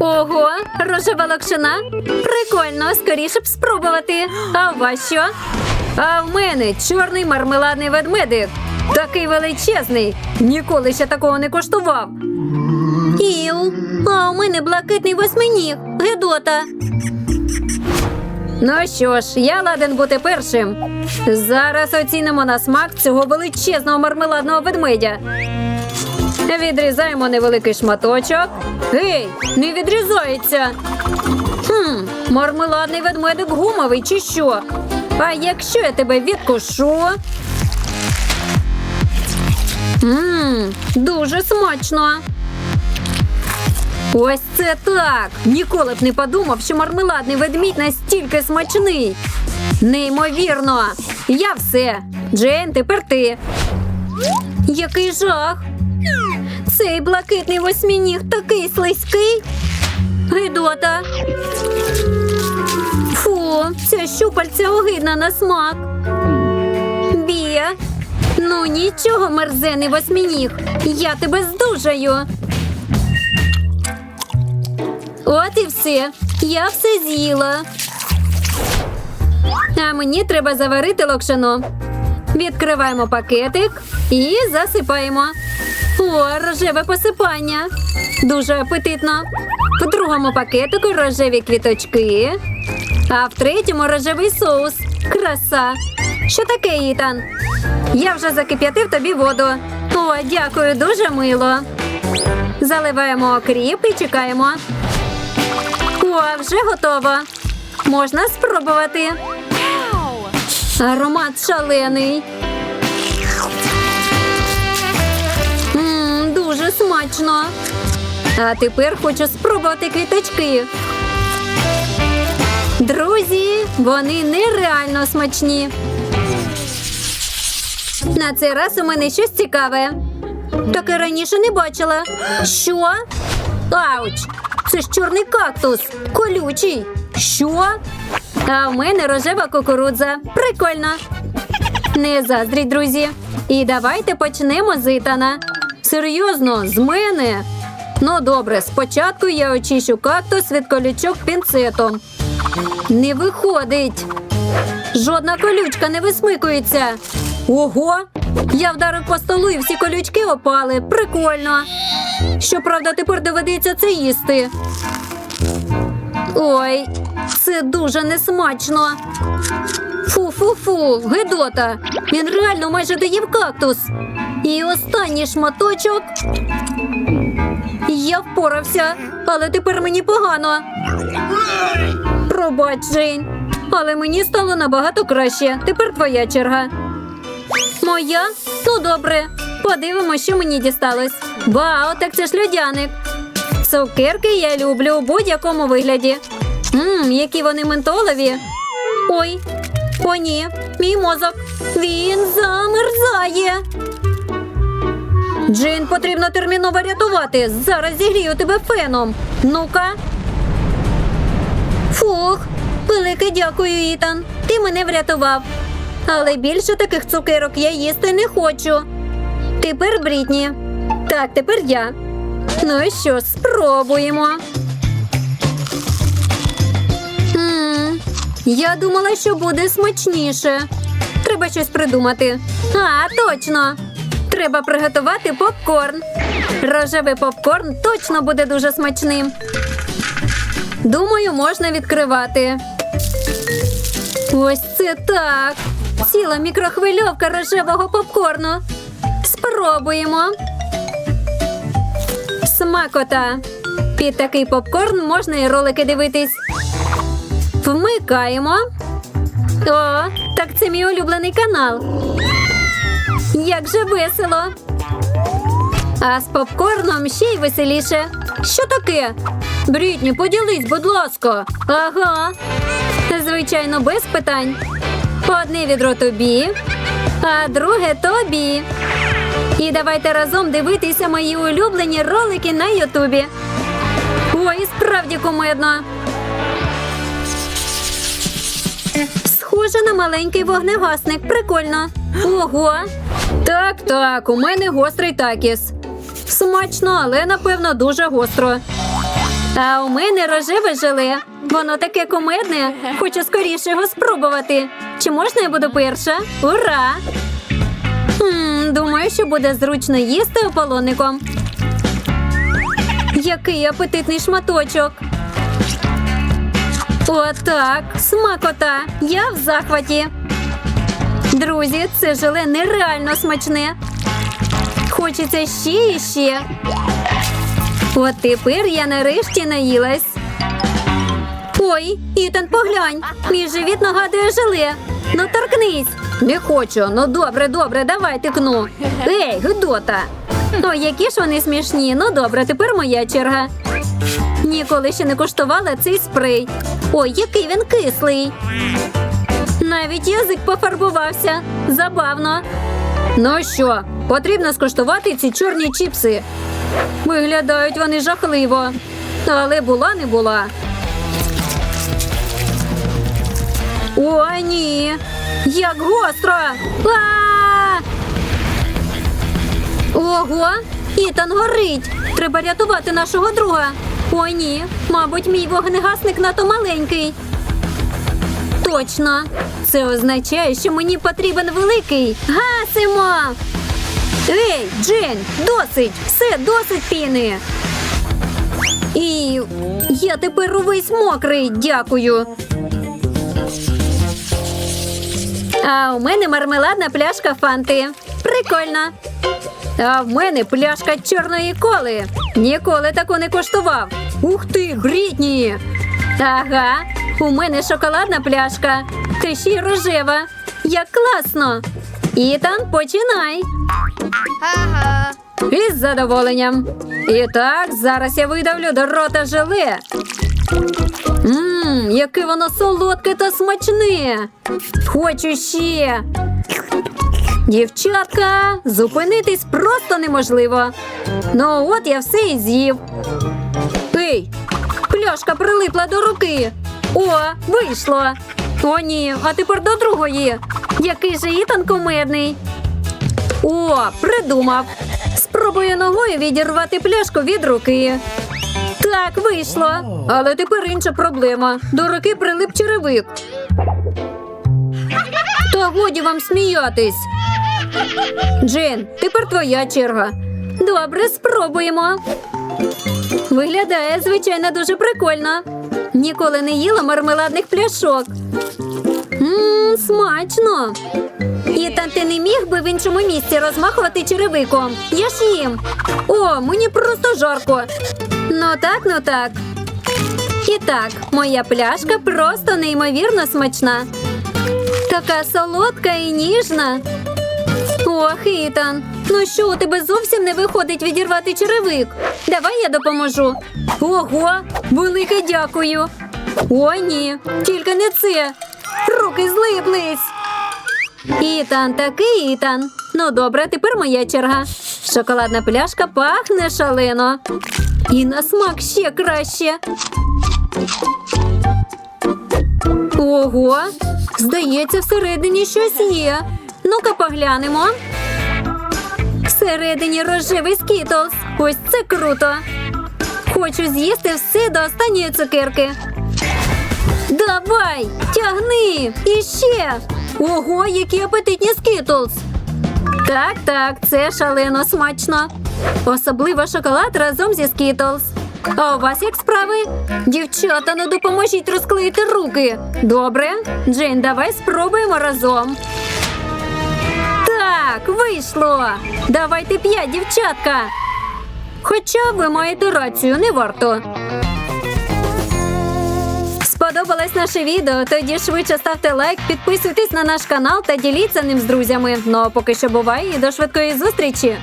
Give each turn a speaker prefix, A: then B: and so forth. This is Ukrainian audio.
A: Ого, рожева локшина. Прикольно, скоріше б спробувати. А у вас що? А в мене чорний мармеладний ведмедик. Такий величезний. Ніколи ще такого не коштував. Іу, а у мене блакитний восьминіг. Гедота. Ну що ж, я ладен бути першим. Зараз оцінимо на смак цього величезного мармеладного ведмедя. Відрізаємо невеликий шматочок. Гей, не відрізається. Хм, мармеладний ведмедик гумовий чи що? А якщо я тебе відкушу? Ммм, дуже смачно. Ось це так. Ніколи б не подумав, що мармеладний ведмідь настільки смачний. Неймовірно. Я все. Джейн, тепер ти. Який жах. Цей блакитний восьмініг такий слизький. Гидота. Фу, ця щупальця огидна на смак. Бія. Ну нічого, мерзений восьмініг. Я тебе здужаю. От і все. Я все з'їла. А мені треба заварити локшину. Відкриваємо пакетик і засипаємо. О, рожеве посипання. Дуже апетитно. В другому пакетику рожеві квіточки, а в третьому рожевий соус. Краса. Що таке, Ітан? Я вже закип'ятив тобі воду. О, дякую, дуже мило. Заливаємо окріп і чекаємо. О, вже готово. Можна спробувати. Аромат шалений. Смачно. А тепер хочу спробувати квіточки. Друзі, вони нереально смачні. На цей раз у мене щось цікаве. Таке раніше не бачила. Що? Ауч! Це ж чорний кактус. Колючий. Що? А в мене рожева кукурудза. Прикольно. Не заздріть, друзі. І давайте почнемо з Ітана. Серйозно, з мене. Ну добре, спочатку я очищу кактус від колючок пінцетом. Не виходить. Жодна колючка не висмикується. Ого! Я вдарив по столу і всі колючки опали. Прикольно. Щоправда, тепер доведеться це їсти. Ой, це дуже несмачно. Фу-фу-фу, Гедота. Він реально майже доїв кактус. І останній шматочок. Я впорався, але тепер мені погано. Пробач, Джейн. Але мені стало набагато краще. Тепер твоя черга. Моя? Ну добре. Подивимося, що мені дісталось. Вау, так це ж льодяник. Цукерки я люблю у будь-якому вигляді. Мм, які вони ментолові. Ой, о ні, мій мозок. Він замерзає. Джин, потрібно терміново рятувати. Зараз зігрію тебе феном. Ну-ка. Фух, велике дякую, Ітан. Ти мене врятував. Але більше таких цукерок я їсти не хочу. Тепер Брітні. Так, тепер я. Ну і що, спробуємо. Я думала, що буде смачніше. Треба щось придумати. А, точно. Треба приготувати попкорн. Рожевий попкорн точно буде дуже смачним. Думаю, можна відкривати. Ось це так. Ціла мікрохвильовка рожевого попкорну. Спробуємо. Смакота. Під такий попкорн можна і ролики дивитись. Вмикаємо. О, так це мій улюблений канал. Як же весело. А з попкорном ще й веселіше. Що таке? Брітні, поділись, будь ласка. Ага. Звичайно, без питань. Одне відро тобі, а друге тобі. І давайте разом дивитися мої улюблені ролики на Ютубі. Ой, справді кумедно. Схоже на маленький вогнегасник. Прикольно. Ого. Так, так, у мене гострий такіс. Смачно, але напевно дуже гостро. А у мене рожеве желе. Воно таке кумедне. Хочу скоріше його спробувати. Чи можна я буду перша? Ура! Хм, думаю, що буде зручно їсти ополонником. Який апетитний шматочок. Отак, смакота. Я в захваті. Друзі, це желе нереально смачне. Хочеться ще і ще. От тепер я нарешті наїлась. Ой, Ітан, поглянь, мій живіт нагадує желе. Ну торкнись. Не хочу. Ну добре, добре, давай тикну. Ей, Гидота. Ой, які ж вони смішні. Ну добре, тепер моя черга. Ніколи ще не куштувала цей спрей. Ой, який він кислий. Навіть язик пофарбувався. Забавно. Ну що, потрібно скуштувати ці чорні чіпси. Виглядають вони жахливо. Але була не була. О, ні. Як гостро. А! Ого, Ітан горить. Треба рятувати нашого друга. О, ні. Мабуть, мій вогнегасник надто маленький. Точно. Це означає, що мені потрібен великий. Гасимо. Ей, Джейн, досить! Все, досить піни. І я тепер увесь мокрий, дякую. А у мене мармеладна пляшка фанти. Прикольно. А в мене пляшка чорної коли. Ніколи таку не коштував. Ух ти, Брітні! Ага, у мене шоколадна пляшка. Та ще й рожева. Як класно! Ітан, починай.
B: Ага.
A: Із задоволенням. І так, зараз я видавлю до рота желе. Ммм, яке воно солодке та смачне. Хочу ще. Дівчатка, зупинитись просто неможливо. Ну, от я все і з'їв. Ей, пляшка прилипла до руки. О, вийшло. О, ні, а тепер до другої. Який же Ітан кумедний. О, придумав. Спробую ногою відірвати пляшку від руки. Так, вийшло. Але тепер інша проблема. До руки прилип черевик. Та годі вам сміятись. Джин, тепер твоя черга. Добре, спробуємо. Виглядає, звичайно, дуже прикольно. Ніколи не їла мармеладних пляшок. Ммм, смачно. Ітан, ти не міг би в іншому місці розмахувати черевиком. Я ж їм. О, мені просто жарко. Ну так, ну так. І так, моя пляшка просто неймовірно смачна. Така солодка і ніжна. Ох, Ітан, ну що у тебе зовсім не виходить відірвати черевик? Давай я допоможу. Ого, велике дякую. О, ні, тільки не це. Руки злиплись. Ітан, такий Ітан. Ну добре, тепер моя черга. Шоколадна пляшка пахне шалено. І на смак ще краще. Ого, здається, всередині щось є. Ну-ка поглянемо. Всередині рожевий скітлс. Ось це круто. Хочу з'їсти все до останньої цукерки. Давай, тягни і ще. Ого, які апетитні скітлс. Так, так, це шалено смачно. Особливо шоколад разом зі скітлс. А у вас як справи? Дівчата, ну допоможіть розклеїти руки. Добре, Джейн, давай спробуємо разом. Вийшло. Давайте п'ять, дівчатка. Хоча ви маєте рацію, не варто. Сподобалось наше відео? Тоді швидше ставте лайк, підписуйтесь на наш канал та діліться ним з друзями. Ну а поки що буває і до швидкої зустрічі!